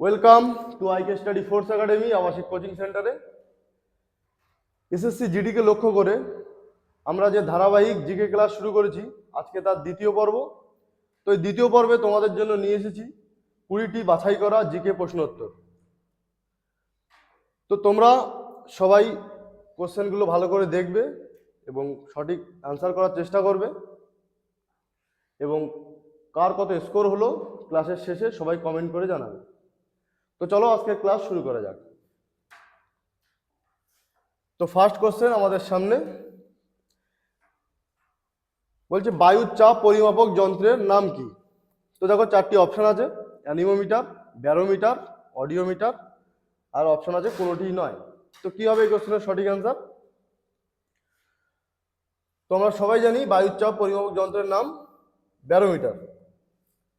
Welcome to IK study force academy আবাসিক coaching সেন্টারে SSC জিডিকে লক্ষ্য করে আমরা যে ধারাবাহিক জিকে ক্লাস শুরু করেছি, আজকে তার দ্বিতীয় পর্ব। তো এই দ্বিতীয় পর্বে তোমাদের জন্য নিয়ে এসেছি কুড়িটি বাছাই করা জিকে প্রশ্নোত্তর। তো তোমরা সবাই কোশ্চেনগুলো ভালো করে দেখবে এবং সঠিক অ্যান্সার করার চেষ্টা করবে। এবং কার কত স্কোর হলো ক্লাসের শেষে সবাই কমেন্ট করে জানাবে। তো চলো আজকে ক্লাস শুরু করা যাক। তো ফার্স্ট কোশ্চেন আমাদের সামনে। বলছে বায়ুর চাপ পরিমাপক যন্ত্রের নাম কি? তো দেখো, চারটি অপশন আছে। অ্যানিমোমিটার, ব্যারোমিটার, অডিওমিটার, আর অপশন আছে, কোনোটিই নয়। তো কি হবে এই কোশ্চেনের সঠিক অ্যান্সার তো আমরা সবাই জানি, বায়ুর চাপ পরিমাপক যন্ত্রের নাম ব্যারোমিটার।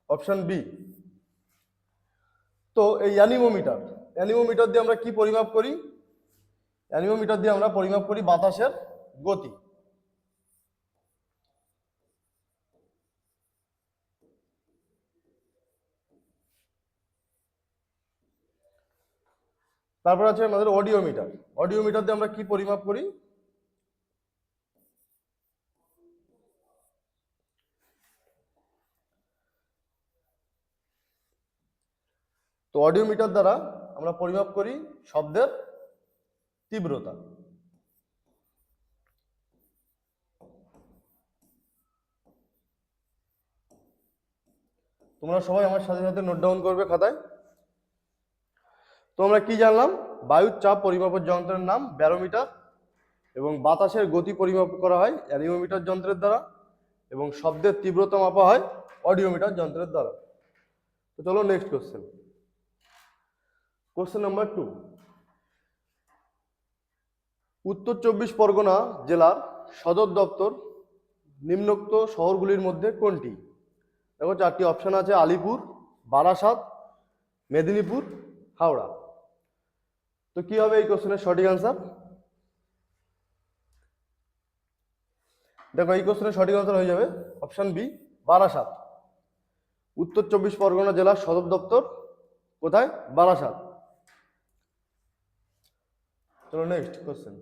অপশন বি তো এই অ্যানিমোমিটার অ্যানিমোমিটার দিয়ে আমরা কি পরিমাপ করি? অ্যানিমোমিটার দিয়ে আমরা পরিমাপ করি বাতাসের গতি। তারপর আছে আমাদের অডিওমিটার। অডিওমিটার দিয়ে আমরা কি পরিমাপ করি? তো অডিওমিটার দ্বারা আমরা পরিমাপ করি শব্দের তীব্রতা। তোমরা সবাই আমার সাথে সাথে নোট ডাউন করবে খাতায়। তো আমরা কি জানলাম? বায়ুর চাপ পরিমাপের যন্ত্রের নাম ব্যারোমিটার এবং বাতাসের গতি পরিমাপ করা হয় অ্যানিমোমিটার যন্ত্রের দ্বারা এবং শব্দের তীব্রতা মাপা হয় অডিওমিটার যন্ত্রের দ্বারা। তো চলো next question question number two উত্তর চব্বিশ পরগনা জেলার সদর দপ্তর নিম্নোক্ত শহরগুলির মধ্যে কোনটি? দেখো, চারটি অপশন আছে, আলিপুর, বারাসাত, মেদিনীপুর, হাওড়া। তো কি হবে এই কোশ্চেনের সঠিক আনসার দেখো, এই কোশ্চেনের সঠিক আনসার হয়ে যাবে অপশন বি বারাসাত। উত্তর চব্বিশ পরগনা জেলার সদর দপ্তর কোথায়? বারাসাত। চলো next question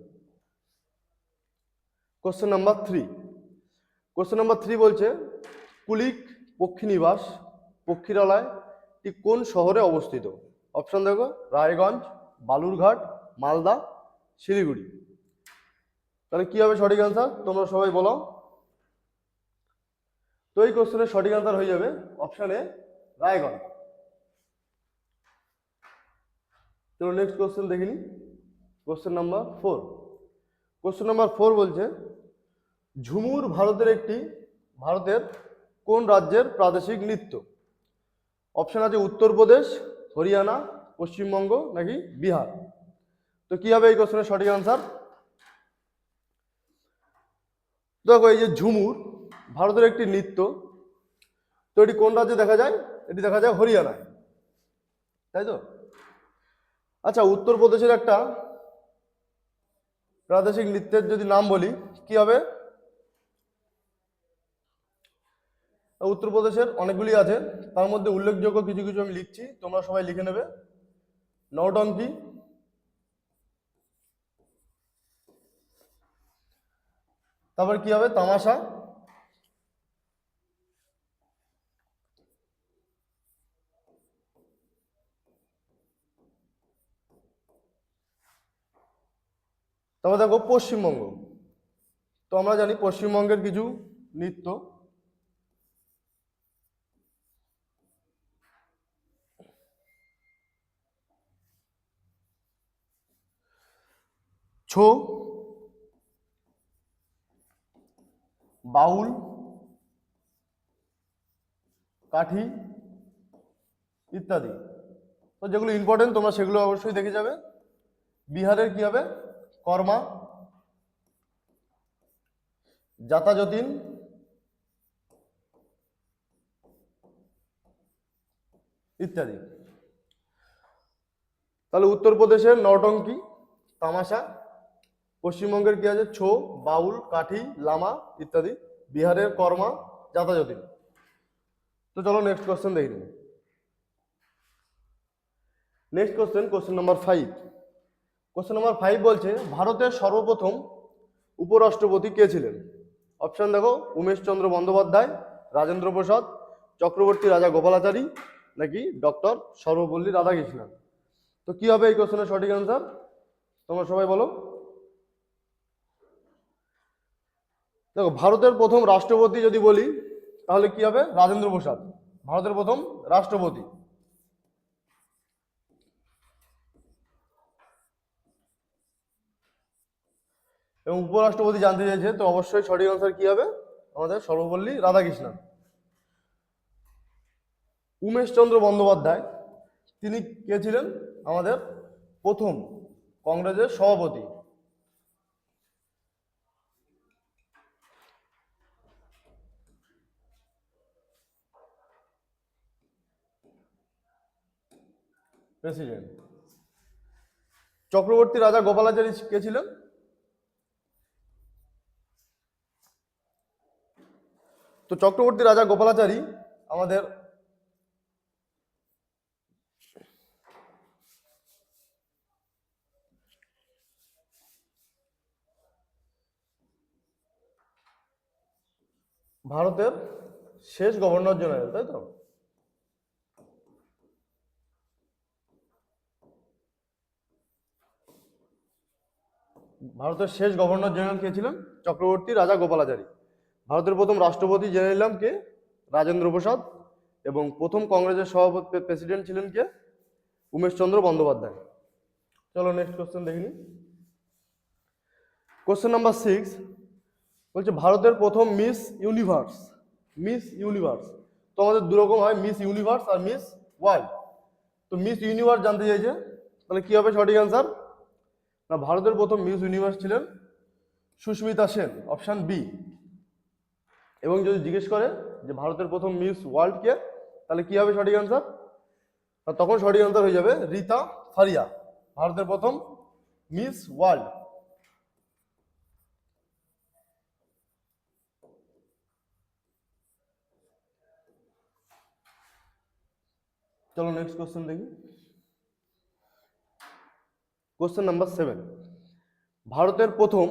question number three question number three বলছে, কুলিক পক্ষীনিবাস পক্ষীরালয় টি কোন শহরে অবস্থিত? অপশন দেখো, রায়গঞ্জ, বালুরঘাট, মালদা, শিলিগুড়ি। তাহলে কি হবে সঠিক আনসার তোমরা সবাই বলো। তো এই কোশ্চেনের সঠিক আনসার হয়ে যাবে অপশন এ রায়গঞ্জ। চলো নেক্সট কোশ্চেন দেখিনি question number four question number four বলছে, ঝুমুর ভারতের একটি, ভারতের কোন রাজ্যের প্রাদেশিক নৃত্য? অপশন আছে উত্তরপ্রদেশ, হরিয়ানা, পশ্চিমবঙ্গ নাকি বিহার? তো কি হবে এই কোশ্চেনের সঠিক আনসার দেখো এই যে ঝুমুর ভারতের একটি নৃত্য, তো এটি কোন রাজ্যে দেখা যায়? এটি দেখা যায় হরিয়ানায়। তাই তো? আচ্ছা উত্তরপ্রদেশের একটা প্রাদেশিক নৃত্যের যদি নাম বলি, কি হবে? উত্তরপ্রদেশের অনেকগুলি আছে, তার মধ্যে উল্লেখযোগ্য কিছু কিছু আমি লিখছি, তোমরা সবাই লিখে নেবে। নৌটঙ্কি তারপর কি হবে? তামাশা। তারপর দেখো পশ্চিমবঙ্গ। তো আমরা জানি পশ্চিমবঙ্গের কিছু নৃত্য। ছো। বাউল। কাঠি। ইত্যাদি। তো যেগুলো ইম্পর্টেন্ট তোমরা সেগুলো অবশ্যই দেখে যাবে। বিহারের কি হবে? কর্মা যাতাযতীন ইত্যাদি। তাহলে উত্তরপ্রদেশের নটঙ্কি তামাশা, পশ্চিমবঙ্গের কি আছে? ছো, বাউল, কাঠি, লামা ইত্যাদি। বিহারের কর্মা যাতাযতীন তো চলো নেক্সট কোশ্চেন দেখি। Next question question number five question number five বলছে, ভারতের সর্বপ্রথম উপরাষ্ট্রপতি কে ছিলেন? অপশন দেখো, উমেশ চন্দ্র বন্দ্যোপাধ্যায়, রাজেন্দ্র প্রসাদ, চক্রবর্তী রাজা গোপালাচারী, নাকি ডক্টর সর্বপল্লী রাধাকৃষ্ণন? তো কি হবে এই কোশ্চেনের সঠিক অ্যান্সার তোমরা সবাই বলো। দেখো, ভারতের প্রথম রাষ্ট্রপতি যদি বলি, তাহলে কি হবে? রাজেন্দ্র প্রসাদ। ভারতের প্রথম রাষ্ট্রপতি। এবং উপরাষ্ট্রপতি জানতে চাইছে তো অবশ্যই সঠিক আনসার কি হবে? আমাদের সর্বপল্লী রাধাকৃষ্ণন। উমেশ চন্দ্র বন্দ্যোপাধ্যায়, তিনি কে ছিলেন? আমাদের প্রথম কংগ্রেসের সভাপতি। প্রেসিডেন্ট চক্রবর্তী রাজা গোপালাচারী কে ছিলেন? তো চক্রবর্তী রাজা গোপালাচারী আমাদের ভারতের শেষ গভর্নর জেনারেল, তাই তো? ভারতের শেষ গভর্নর জেনারেল কে ছিলেন? চক্রবর্তী রাজা গোপালাচারী। ভারতের প্রথম রাষ্ট্রপতি জেনে নিলাম কে? রাজেন্দ্র প্রসাদ এবং প্রথম কংগ্রেসের সভাপতি প্রেসিডেন্ট ছিলেন কে? উমেশ চন্দ্র বন্দ্যোপাধ্যায়। চলো নেক্সট কোশ্চেন দেখিনি কোশ্চেন নাম্বার সিক্স বলছে, ভারতের প্রথম মিস ইউনিভার্স মিস ইউনিভার্স তো আমাদের দুরকম হয় মিস ইউনিভার্স আর মিস ওয়ার্ল্ড তো মিস ইউনিভার্স জানতে চাইছে, তাহলে কি হবে সঠিক অ্যান্সার না, ভারতের প্রথম মিস ইউনিভার্স ছিলেন সুস্মিতা সেন অপশান বি এবং যদি জিজ্ঞেস করে যে ভারতের প্রথম মিস ওয়ার্ল্ড কে, তাহলে কি হবে সঠিক অ্যান্সার তখন সঠিক অ্যান্সার হয়ে যাবে রীতা ফারিয়া, ভারতের প্রথম মিস ওয়ার্ল্ড। চলো নেক্সট কোশ্চেন দেখি। কোশ্চেন নাম্বার সেভেন ভারতের প্রথম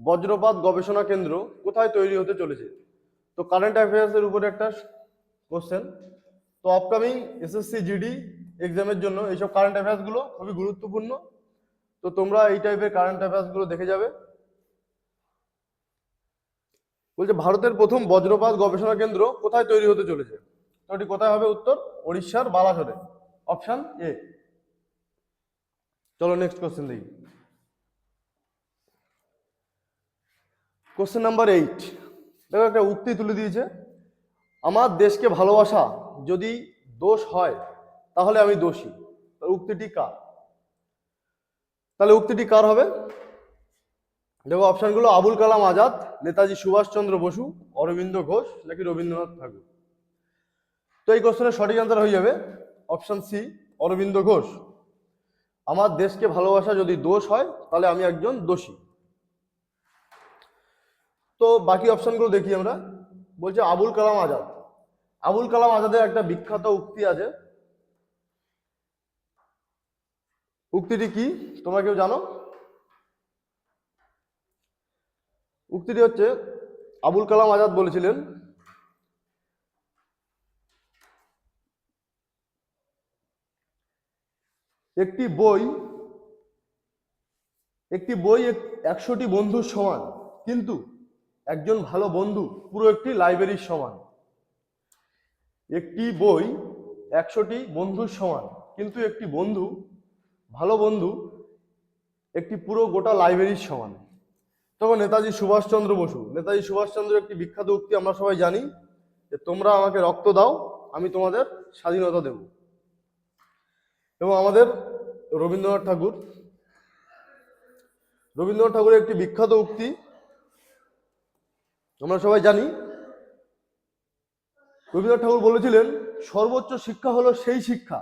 বজ্রপাত গবেষণা কেন্দ্র কোথায় তৈরি হতে চলেছে? তো কারেন্ট অ্যাফেয়ার্সের উপরে একটা কোশ্চেন তো আপকামিং এসএসসি জিডি এক্সামের জন্য এইসব কারেন্ট অ্যাফেয়ার্সগুলো খুবই গুরুত্বপূর্ণ। তো তোমরা এই টাইপের কারেন্ট অ্যাফেয়ার্সগুলো দেখে যাবে। বলছে, ভারতের প্রথম বজ্রপাত গবেষণা কেন্দ্র কোথায় তৈরি হতে চলেছে? তো কোথায় হবে উত্তর? উড়িষ্যার বালাসরে অপশান এ চলো নেক্সট কোশ্চেন দেখি। কোশ্চেন নাম্বার এইট দেখো একটা উক্তি তুলে দিয়েছে, আমার দেশকে ভালোবাসা যদি দোষ হয়, তাহলে আমি দোষী। উক্তিটি কার? তাহলে উক্তিটি কার হবে? দেখো অপশনগুলো, আবুল কালাম আজাদ, নেতাজি সুভাষচন্দ্র বসু, অরবিন্দ ঘোষ, নাকি রবীন্দ্রনাথ ঠাকুর? তো এই কোশ্চেনের সঠিক অ্যান্সার হয়ে যাবে অপশন সি, অরবিন্দ ঘোষ। আমার দেশকে ভালোবাসা যদি দোষ হয়, তাহলে আমি একজন দোষী। তো বাকি অপশনগুলো দেখি আমরা। বলছে আবুল কালাম আজাদ। আবুল কালাম আজাদের একটা বিখ্যাত উক্তি আছে। উক্তিটি কি? তোমরা কেউ জানো? উক্তিটি হচ্ছে, আবুল কালাম আজাদ বলেছিলেন, একটি বই একটি বই একশোটি বন্ধুর সমান, কিন্তু একজন ভালো বন্ধু, পুরো একটি লাইব্রেরির সমান। একটি বই একশোটি বন্ধুর সমান, কিন্তু একটি বন্ধু, ভালো বন্ধু, একটি পুরো গোটা লাইব্রেরির সমান। তখন নেতাজি সুভাষচন্দ্র বসু, নেতাজি সুভাষচন্দ্র একটি বিখ্যাত উক্তি আমরা সবাই জানি, যে তোমরা আমাকে রক্ত দাও, আমি তোমাদের স্বাধীনতা দেব। এবং আমাদের রবীন্দ্রনাথ ঠাকুর, রবীন্দ্রনাথ ঠাকুরের একটি বিখ্যাত উক্তি আমরা সবাই জানি, রবীন্দ্রনাথ ঠাকুর বলেছিলেন, সর্বোচ্চ শিক্ষা হলো সেই শিক্ষা,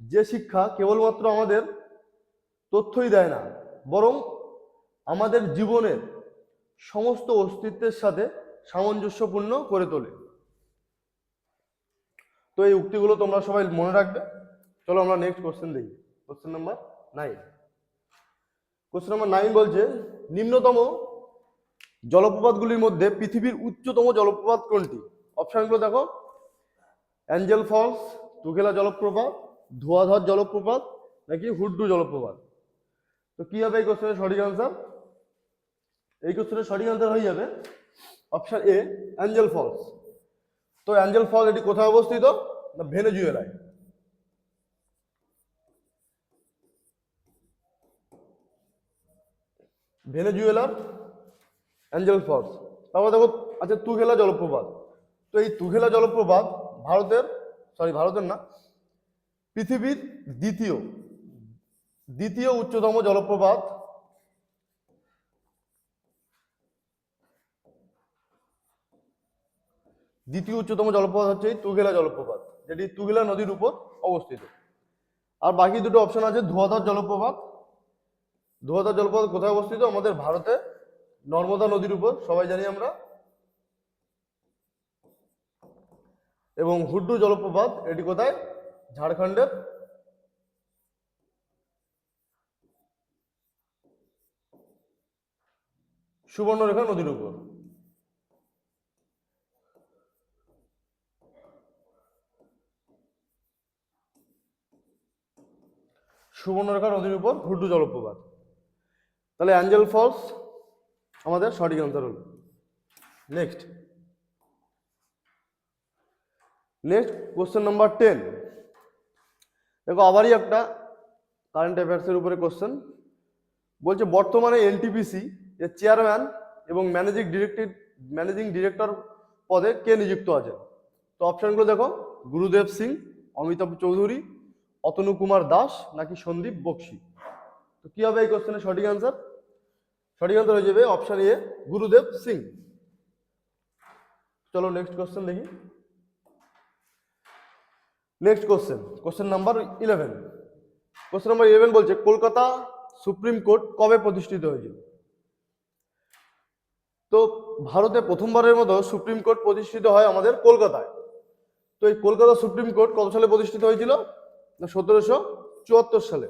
যে শিক্ষা কেবলমাত্র আমাদের তথ্যই দেয় না, বরং আমাদের জীবনের সমস্ত অস্তিত্বের সাথে সামঞ্জস্যপূর্ণ করে তোলে। তো এই উক্তিগুলো তোমরা সবাই মনে রাখবে। চলো আমরা নেক্সট কোশ্চেন দেখি। Question number nine question number nine বলছে, নিম্নতম জলপ্রপাতগুলির মধ্যে পৃথিবীর উচ্চতম জলপ্রপাত কোনটি? অপশনগুলো দেখো। অ্যাঞ্জেল ফলস তুগেলা জলপ্রপাত ধোয়াধর জলপ্রপাত, নাকি হুড্ডু জলপ্রপাত? তো কি হবে এই কোশ্চেনের সঠিক আনসার এই কোশ্চেনের সঠিক আনসার হয়ে যাবে অপশন এ অ্যাঞ্জেল ফলস তো অ্যাঞ্জেল ফলস এটি কোথায় অবস্থিত? না ভেনেজুয়েলায় ভেনেজুয়েলার অ্যাঞ্জেল ফলস। তারপর দেখো আচ্ছা তুঘেলা জলপ্রপাত। তো এই তুঘেলা জলপ্রপাত ভারতের সরি ভারতের না, পৃথিবীর দ্বিতীয় দ্বিতীয় উচ্চতম জলপ্রপাত দ্বিতীয় উচ্চতম জলপ্রপাত হচ্ছে এই তুঘেলা জলপ্রপাত, যেটি তুঘেলা নদীর উপর অবস্থিত। আর বাকি দুটো অপশন আছে, ধোয়াধার জলপ্রপাত। ধোয়াধার জলপ্রপাত কোথায় অবস্থিত? আমাদের ভারতে নর্মদা নদীর উপর, সবাই জানি আমরা। এবং হুড্ডু জলপ্রপাত, এটি কোথায়? ঝাড়খণ্ডের সুবর্ণরেখা নদীর উপর। সুবর্ণরেখা নদীর উপর হুড্ডু জলপ্রপাত। তাহলে অ্যাঞ্জেল ফলস আমাদের সঠিক আনসার হল। Next next question number ten দেখো, আবারই একটা কারেন্ট অ্যাফেয়ার্সের উপরে কোশ্চেন বলছে, বর্তমানে এনটিপিসি এর চেয়ারম্যান এবং ম্যানেজিং ডিরেক্টর ম্যানেজিং ডিরেক্টর পদে কে নিযুক্ত আছে? তো অপশানগুলো দেখো, গুরুদেব সিং, অমিতাভ চৌধুরী, অতনু কুমার দাস নাকি সন্দীপ বক্সি? তো কী হবে এই কোশ্চেনের সঠিক আনসার সঠিক আনসার হয়ে যাবে অপশন এ গুরুদেব সিং। চলো নেক্সট কোশ্চেন দেখি। Next question question number eleven question number eleven বলছে, কলকাতা সুপ্রিম কোর্ট কবে প্রতিষ্ঠিত হয়েছিল তো ভারতে প্রথমবারের মতো সুপ্রিম কোর্ট প্রতিষ্ঠিত হয় আমাদের কলকাতায়। তো এই কলকাতা সুপ্রিম কোর্ট কত সালে প্রতিষ্ঠিত হয়েছিল? সতেরোশো চুয়াত্তর সালে।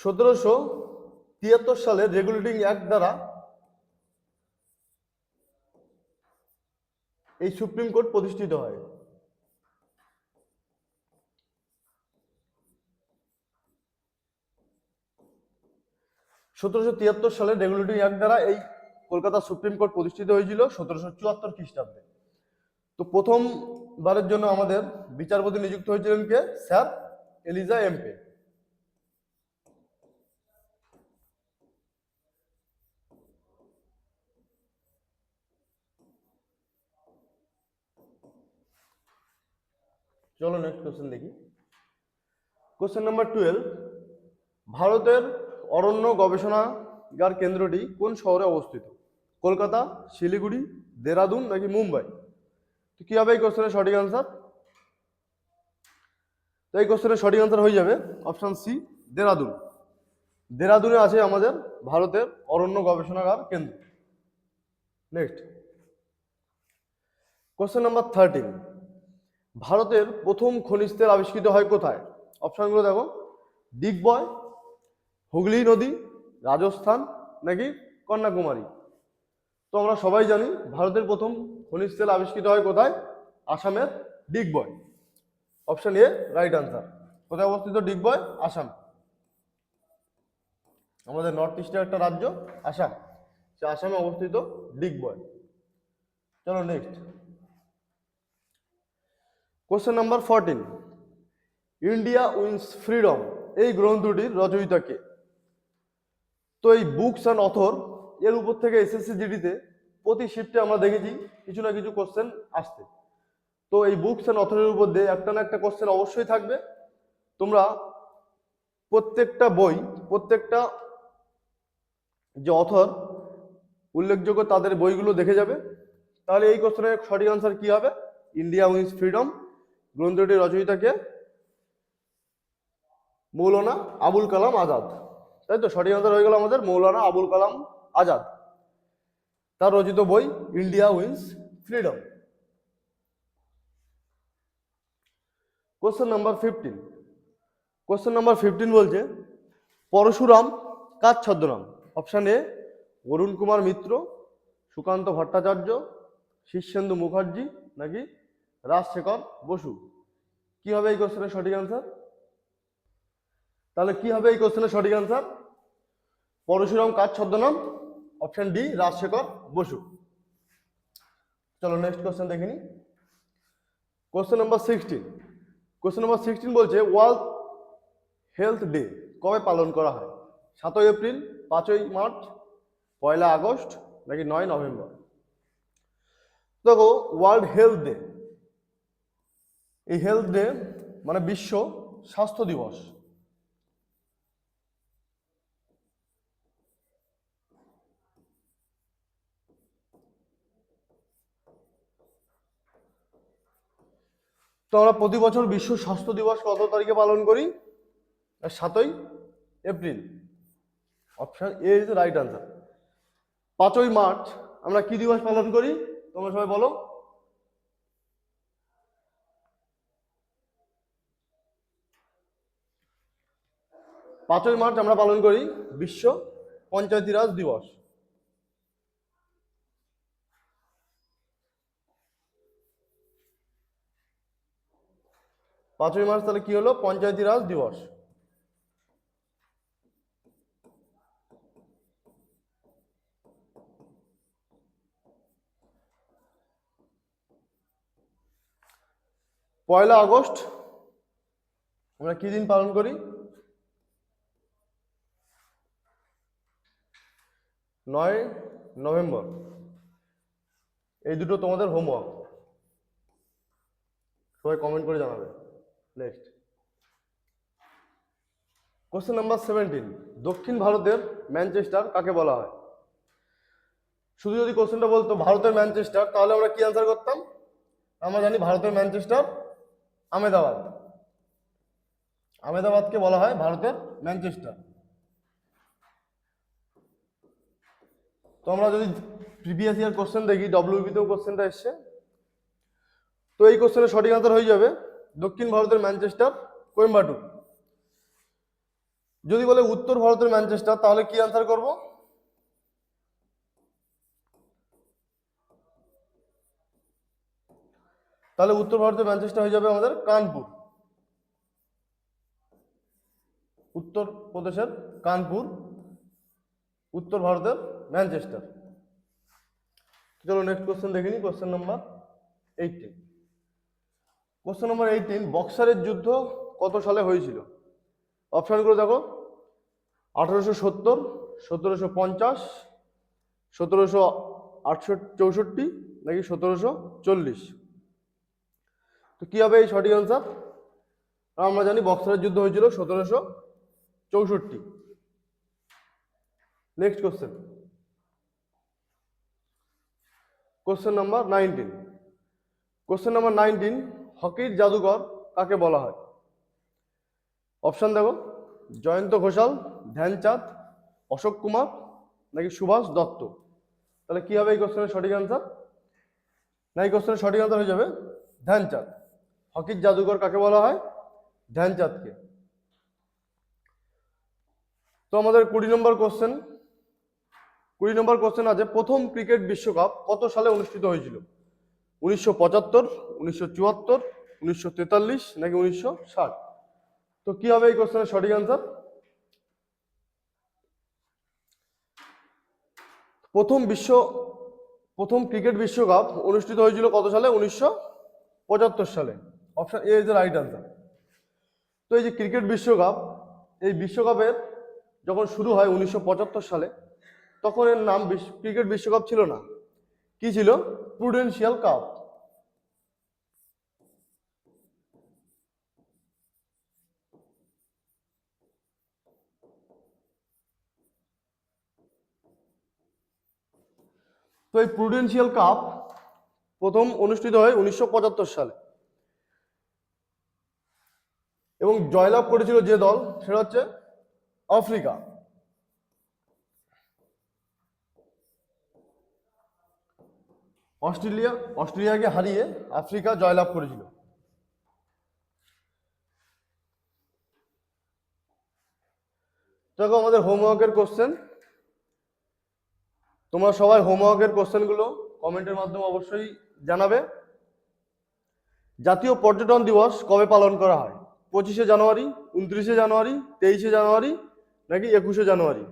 সতেরোশো তিয়াত্তর সালে রেগুলেটিং অ্যাক্ট দ্বারা এই সুপ্রিম কোর্ট প্রতিষ্ঠিত হয়। সতেরোশো তিয়াত্তর সালে রেগুলেটিং অ্যাক্ট দ্বারা এই কলকাতা সুপ্রিম কোর্ট প্রতিষ্ঠিত হয়েছিল সতেরোশো চুয়াত্তর খ্রিস্টাব্দে। তো প্রথমবারের জন্য আমাদের বিচারপতি নিযুক্ত হয়েছিলেন কে? স্যার এলিজা এমপে চলো নেক্সট কোশ্চেন দেখি। কোশ্চেন নাম্বার টুয়েলভ ভারতের অরণ্য গবেষণাগার কেন্দ্রটি কোন শহরে অবস্থিত? কলকাতা, শিলিগুড়ি, দেরাদুন নাকি মুম্বাই? তো কি হবে এই কোশ্চেনের সঠিক আনসার তো এই কোশ্চেনের সঠিক আনসার হয়ে যাবে অপশন সি দেরাদুন। দেরাদুনে আছে আমাদের ভারতের অরণ্য গবেষণাগার কেন্দ্র। নেক্সট কোশ্চেন নাম্বার থার্টিন ভারতের প্রথম খনিজ তেল আবিষ্কৃত হয় কোথায়? অপশনগুলো দেখো। দিগ্বয়, হুগলি নদী, রাজস্থান নাকি কন্যাকুমারী? তো আমরা সবাই জানি ভারতের প্রথম খনিজ তেল আবিষ্কৃত হয় কোথায়? আসামের Digboi option A right answer কোথায় অবস্থিত ডিগবয় আসাম। আমাদের নর্থ ইস্টের একটা রাজ্য, আসাম। সে আসামে অবস্থিত ডিগবয় চলো next question number fourteen India wins freedom এই গ্রন্থটির রচয়িতা কে? তো এই বুকস অ্যান্ড অথর এর উপর থেকে এসএসসি জিডিতে প্রতি শিফটে আমরা দেখেছি কিছু না কিছু কোশ্চেন আসতে তো এই বুকস অ্যান্ড অথরের উপর দিয়ে একটা না একটা কোশ্চেন অবশ্যই থাকবে। তোমরা প্রত্যেকটা বই, প্রত্যেকটা যে অথর উল্লেখযোগ্য তাদের বইগুলো দেখে যাবে। তাহলে এই কোশ্চেনের সঠিক আনসার কি হবে? ইন্ডিয়া উইন্স ফ্রিডম গ্রন্থটির রচয়িতাকে মৌলানা আবুল কালাম আজাদ। তাই তো? সঠিক আনসার হয়ে গেল আমাদের, মৌলানা আবুল কালাম আজাদ। তার রচিত বই, India wins freedom. Question number fifteen question number fifteen বলছে, পরশুরাম কার ছদ্মনাম? অপশান এ অরুণ কুমার মিত্র, সুকান্ত ভট্টাচার্য শীর্ষেন্দু মুখার্জি, নাকি রাজশেখর বসু। কি হবে এই কোশ্চেনের সঠিক অ্যান্সার তাহলে কি হবে এই কোশ্চেনের সঠিক অ্যান্সার পরশুরাম কার ছদ্মনাম? Option D Rajshekhar Basu. চলো নেক্সট কোশ্চেন দেখে নি। Question number sixteen question number sixteen বলছে ওয়ার্ল্ড হেলথ ডে কবে পালন করা হয়? সাতই এপ্রিল, পাঁচই মার্চ, পয়লা আগস্ট নাকি নয় নভেম্বর? দেখো ওয়ার্ল্ড হেলথ ডে এই হেলথ ডে মানে বিশ্ব স্বাস্থ্য দিবস। তো আমরা প্রতি বছর বিশ্ব স্বাস্থ্য দিবস কত তারিখে পালন করি? সাতই April. Option A is right answer পাঁচই মার্চ আমরা কি দিবস পালন করি? তোমরা সবাই বলো। পাঁচই মার্চ আমরা পালন করি বিশ্ব পঞ্চায়েতি রাজ দিবস। পাঁচই মার্চ তাহলে কি হলো? পঞ্চায়েতি রাজ দিবস। পয়লা আগস্ট আমরা কি দিন পালন করি? নয় নভেম্বর। এই দুটো তোমাদের হোমওয়ার্ক সবাই কমেন্ট করে জানাবে। নেক্সট কোশ্চেন নাম্বার সেভেন্টিন দক্ষিণ ভারতের ম্যানচেস্টার কাকে বলা হয়? শুধু যদি কোশ্চেনটা বলতো ভারতের ম্যানচেস্টার তাহলে আমরা কি অ্যান্সার করতাম? আমরা জানি ভারতের ম্যানচেস্টার আমেদাবাদ। আমেদাবাদকে বলা হয় ভারতের ম্যানচেস্টার তো আমরা যদি প্রিভিয়াস ইয়ার কোশ্চেন দেখি ডব্লিউবিতেও কোশ্চেনটা এসছে। তো এই কোশ্চেনের সঠিক আনসার হয়ে যাবে দক্ষিণ ভারতের ম্যানচেস্টার কোয়েম্বাটুর যদি বলে উত্তর ভারতের ম্যানচেস্টার তাহলে কি আনসার করব? তাহলে উত্তর ভারতের ম্যানচেস্টার হয়ে যাবে আমাদের কানপুর। উত্তর প্রদেশের কানপুর, উত্তর ভারতের ম্যানচেস্টার চলো নেক্সট কোশ্চেন দেখে নিই question number eighteen question number eighteen বক্সারের যুদ্ধ কত সালে হয়েছিল? অপশানগুলো দেখো। আঠারোশো সত্তর, সতেরোশো পঞ্চাশ, সতেরোশো আটষট্টি, চৌষট্টি নাকি সতেরোশো চল্লিশ? তো কী হবে এই সঠিক আনসার আমরা জানি বক্সারের যুদ্ধ হয়েছিল সতেরোশো চৌষট্টি। Next question question number nineteen question number nineteen হকির জাদুকর কাকে বলা হয়? অপশান দেখো। জয়ন্ত ঘোষাল, ধ্যানচাঁদ, অশোক কুমার নাকি সুভাষ দত্ত? তাহলে কি হবে এই কোশ্চেনের সঠিক আনসার না, এই কোশ্চেনের সঠিক আনসার হয়ে যাবে ধ্যানচাঁদ। হকির জাদুঘর কাকে বলা হয়? ধ্যানচাঁদকে। তো আমাদের কুড়ি নম্বর কোশ্চেন কুড়ি নম্বর কোশ্চেন আছে, প্রথম ক্রিকেট বিশ্বকাপ কত সালে অনুষ্ঠিত হয়েছিল? উনিশশো পঁচাত্তর, উনিশশো চুয়াত্তর, উনিশশো তেতাল্লিশ নাকি উনিশশো ষাট? তো কি হবে এই কোশ্চেনের সঠিক আনসার প্রথম বিশ্ব, প্রথম ক্রিকেট বিশ্বকাপ অনুষ্ঠিত হয়েছিল কত সালে? উনিশশো পঁচাত্তর সালে। Option A is right answer তো এই যে ক্রিকেট বিশ্বকাপ, এই বিশ্বকাপের যখন শুরু হয় উনিশশো পঁচাত্তর সালে তখন এর নাম ক্রিকেট বিশ্বকাপ ছিল না। কি ছিল? প্রুডেন্সিয়াল কাপ তো এই প্রুডেন্সিয়াল কাপ প্রথম অনুষ্ঠিত হয় উনিশশো পঁচাত্তর সালে। এবং জয়লাভ করেছিল যে দল, সেটা হচ্ছে আফ্রিকা। অস্ট্রেলিয়া, অস্ট্রেলিয়াকে হারিয়ে আফ্রিকা জয়লাভ করেছিল। দেখো আমাদের হোমওয়ার্কের কোশ্চেন তোমরা সবাই হোমওয়ার্কের কোশ্চেনগুলো কমেন্টের মাধ্যমে অবশ্যই জানাবে। জাতীয় পর্যটন দিবস কবে পালন করা হয়? পঁচিশে জানুয়ারি, উনত্রিশে জানুয়ারি, তেইশে জানুয়ারি, নাকি একুশে জানুয়ারি?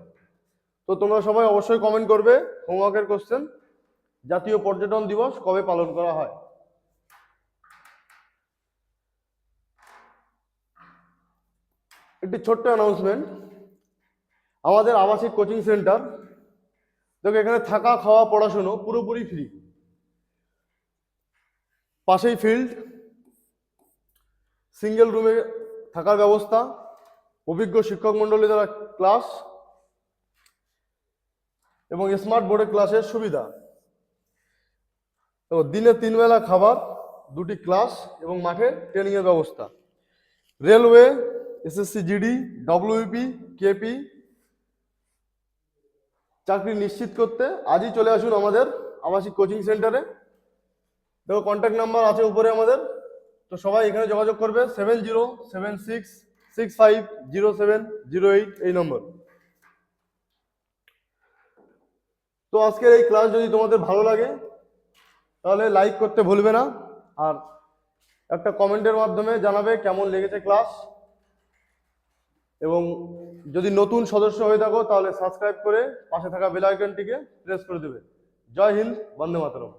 তো তোমরা সবাই অবশ্যই কমেন্ট করবে হোমওয়ার্কের কোশ্চেন জাতীয় পর্যটন দিবস কবে পালন করা হয়? একটি ছোট্ট অ্যানাউন্সমেন্ট আমাদের আবাসিক কোচিং সেন্টার দেখো এখানে থাকা, খাওয়া, পড়াশুনো পুরোপুরি ফ্রি পাশেই ফিল্ড সিঙ্গেল রুমে থাকার ব্যবস্থা, অভিজ্ঞ শিক্ষক মণ্ডলী দ্বারা ক্লাস এবং স্মার্ট বোর্ডের ক্লাসের সুবিধা। তো দিনে তিন বেলা খাবার, দুটি ক্লাস এবং মাঠে ট্রেনিংয়ের ব্যবস্থা। Railway, SSC, GD WP KP চাকরি নিশ্চিত করতে আজই চলে আসুন আমাদের আবাসিক কোচিং সেন্টারে দেখো কন্ট্যাক্ট নাম্বার আছে উপরে আমাদের। তো সবাই এখানে যোগাযোগ করবে seven zero seven six six five zero seven zero eight এই নম্বর তো আজকের এই ক্লাস যদি তোমাদের ভালো লাগে তাহলে লাইক করতে ভুলবে না। আর একটা কমেন্টের মাধ্যমে জানাবে কেমন লেগেছে ক্লাস এবং যদি নতুন সদস্য হয়ে থাকো, তাহলে সাবস্ক্রাইব করে পাশে থাকা বেল আইকনটিকে প্রেস করে দেবে। জয় হিন্দ, বন্দে মাতরম।